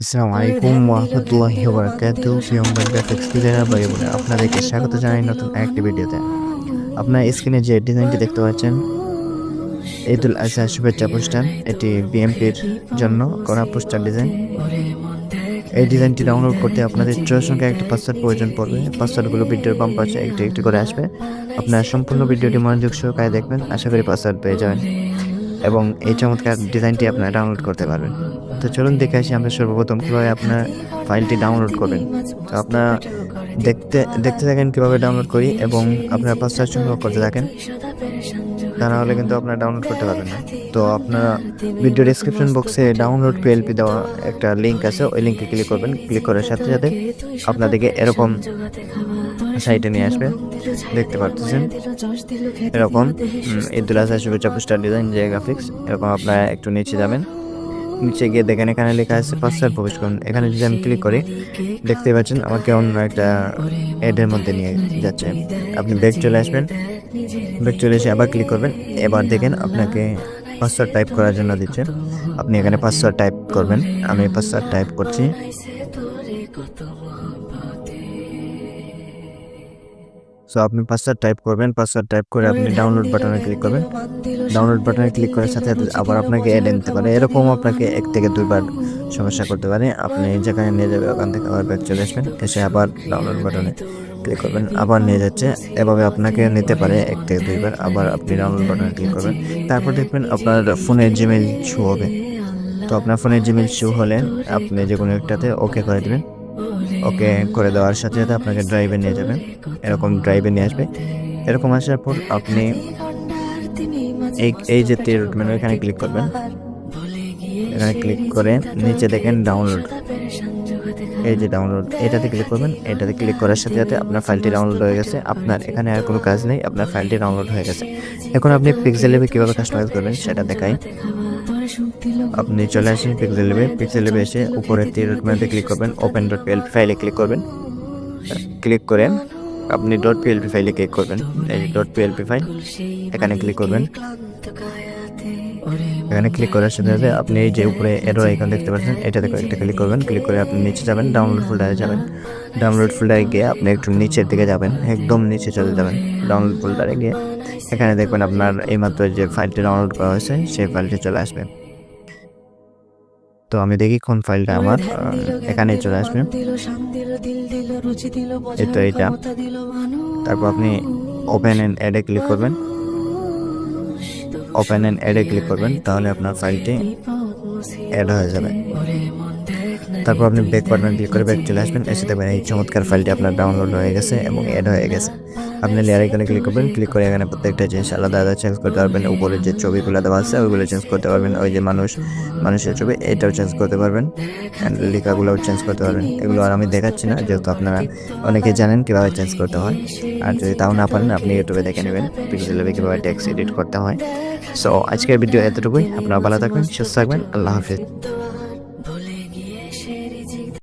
আসসালামু আলাইকুম ওরহমতুল্লাহি ওবরাকাতু প্রিয় গ্রাফিক্স ডিজাইনার ভাই বোনেরা আপনাদেরকে স্বাগত জানাই নতুন একটি ভিডিওতে। আপনার স্ক্রিনে যে ডিজাইনটি দেখতে পাচ্ছেন ঈদুল আজহা শুভেচ্ছা পোস্টার এটি বিএমপির জন্য করা পোস্টার ডিজাইন। এই ডিজাইনটি ডাউনলোড করতে আপনাদের চয়ের সঙ্গে একটা পাসওয়ার্ড প্রয়োজন পড়বে। পাসওয়ার্ডগুলো ভিডিওর বাম পাশে একটু একটু করে আসবে। আপনার সম্পূর্ণ ভিডিওটি মনোযোগ সহকারে দেখবেন আশা করি পাসওয়ার্ড পেয়ে যাবেন। এবং এই চমৎকার ডিজাইনটি আপনারা ডাউনলোড করতে পারবেন। তো চলুন দেখে আসি আমরা সর্বপ্রথম কীভাবে আপনার ফাইলটি ডাউনলোড করবেন। তো আপনারা দেখতে দেখতে থাকেন কীভাবে ডাউনলোড করি এবং আপনার পাসওয়ার্ড সংগ্রহ করতে থাকেন। তা না হলে কিন্তু আপনারা ডাউনলোড করতে পারবেন না। তো আপনারা ভিডিও ডিসক্রিপশন বক্সে ডাউনলোড পিএলপি দেওয়া একটা লিঙ্ক আছে, ওই লিঙ্কে ক্লিক করবেন। ক্লিক করার সাথে সাথে আপনাদেরকে এরকম সাইটে নিয়ে আসবে। দেখতে পাচ্ছেন এরকম ঈদুল আজহা শুভেচ্ছা পোস্টার ডিজাইন যে গ্রাফিক্স এরকম আপনারা একটু নিচে যাবেন। নিচে গিয়ে দেখেন, এখানে লেখা আছে পাসওয়ার্ড প্রবেশ করুন এখানে যদি আমি ক্লিক করি দেখতে পাচ্ছেন আমাকে অন্য একটা এডের মধ্যে নিয়ে যাচ্ছে। আপনি ব্যাগ চলে আসবেন। ব্যাগ চলে এসে আবার ক্লিক করবেন। এবার দেখেন আপনাকে পাসওয়ার্ড টাইপ করার জন্য দিচ্ছে। আপনি এখানে পাসওয়ার্ড টাইপ করবেন। আমি পাসওয়ার্ড টাইপ করছি। সো আপনি পাসওয়ার্ড টাইপ করবেন পাসওয়ার্ড টাইপ করে আপনি ডাউনলোড বাটনে ক্লিক করবেন। ডাউনলোড বাটনে ক্লিক করার সাথে সাথে আবার আপনাকে অ্যাড নিতে পারে। এরকম আপনাকে এক থেকে দুইবার সমস্যা করতে পারে। আপনি যেখানে নিয়ে যাবে ওখান থেকে আবার ব্যাক চলে আসবেন। এসে আবার ডাউনলোড বাটনে ক্লিক করবেন। আবার নিয়ে যাচ্ছে। এভাবে আপনাকে নিতে পারে এক থেকে দুইবার। আবার আপনি ডাউনলোড বাটনে ক্লিক করবেন। তারপর দেখবেন আপনার ফোনে জিমেল শো হবে। তো আপনার ফোনে জিমেল শো হলে আপনি যে কোনো একটাতে ওকে করে দেবেন। ওকে করে দেওয়ার সাথে সাথে আপনাকে ড্রাইভে নিয়ে যাবেন এরকম ড্রাইভে নিয়ে আসবে। এরকম আসার পর আপনি এই এই যে তীর মেনু এখানে ক্লিক করবেন। এখানে ক্লিক করে নিচে দেখেন ডাউনলোড এই যে ডাউনলোড এটাতে ক্লিক করবেন। এটাতে ক্লিক করার সাথে সাথে আপনার ফাইলটি ডাউনলোড হয়ে গেছে। আপনার এখানে আর কোনো কাজ নেই। আপনার ফাইলটি ডাউনলোড হয়ে গেছে। এখন আপনি পিক্সেল কীভাবে কাস্টমাইজ করবেন সেটা দেখাই। আপনি চলে আসেন পিক্সেল লেভে পিক্সেল লেভে এসে উপরে তীর মেনুতে ক্লিক করবেন ওপেন ডট পিএলপি ফাইলে ক্লিক করবেন। ক্লিক করে আপনি ডট পিএলপি ফাইলে ক্লিক করবেন। এই ডট পিএলপি ফাইল এখানে ক্লিক করবেন। এখানে ক্লিক করার সাথে সাথে আপনি এই যে উপরে এরো আইকন দেখতে পাচ্ছেন, এটাতে একটা ক্লিক করবেন। ক্লিক করে আপনি নিচে যাবেন ডাউনলোড ফোল্ডারে যাবেন। ডাউনলোড ফোল্ডারে গিয়ে আপনি একটু নিচের দিকে যাবেন, একদম নিচে চলে যাবেন। ডাউনলোড ফোল্ডারে গিয়ে এখানে দেখবেন আপনার এইমাত্র যে ফাইলটি ডাউনলোড করা হয়েছে, সেই ফাইলটি চলে আসবে। তো আমি দেখি কোন ফাইলটা আমার এখানে চলে আসবে। এই তো এইটা। তারপর আপনি ওপেন অ্যান্ড অ্যাডে ক্লিক করবেন। ওপেন অ্যান্ড অ্যাডে ক্লিক করবেন তাহলে আপনার ফাইলটি অ্যাড হয়ে যাবে। তারপর আপনি ব্যাক বাটন ক্লিক করে ব্যাক চলে আসবেন এসে দেখবেন এই চমৎকার ফাইলটি আপনার ডাউনলোড হয়ে গেছে এবং অ্যাড হয়ে গেছে। আপনি লেয়ার আইকনে ক্লিক করবেন ক্লিক করে এখানে প্রত্যেকটা জিনিস আলাদা আলাদা চেঞ্জ করতে পারবেন। উপরে যে ছবিগুলো দেওয়া আছে, ওইগুলো চেঞ্জ করতে পারবেন। ওই যে মানুষ, মানুষের ছবি, এটাও চেঞ্জ করতে পারবেন। অ্যান্ড লেখাগুলোও চেঞ্জ করতে পারবেন। এগুলো আর আমি দেখাচ্ছি না, যেহেতু আপনারা অনেকে জানেন কীভাবে চেঞ্জ করতে হয়। আর যদি তাও না পারেন, আপনি ইউটিউবে দেখে নেবেন পিক্সেলে কীভাবে টেক্সট এডিট করতে হয়। সো আজকের ভিডিও এতটুকুই। আপনারা ভালো থাকবেন, সুস্থ থাকবেন। আল্লাহ হাফিজ।